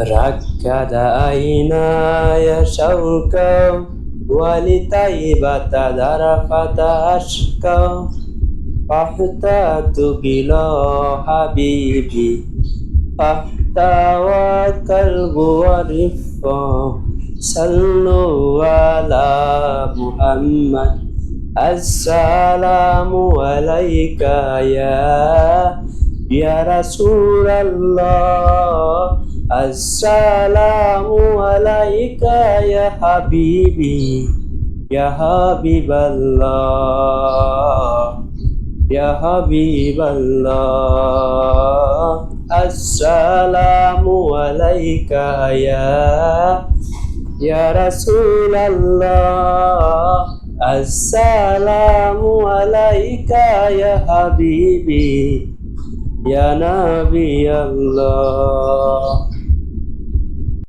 ركد عيناي شوقا ولطيبة ذرفة أشكا فاحتجت إلى حبيبي فاحتوى القلب ورفا صلوا على محمد السلام عليك يا يا رسول الله السلام عليك يا حبيبي يا حبيب الله يا حبيب الله. السلام عليك يا يا رسول الله. السلام عليك يا حبيبي يا نبي الله.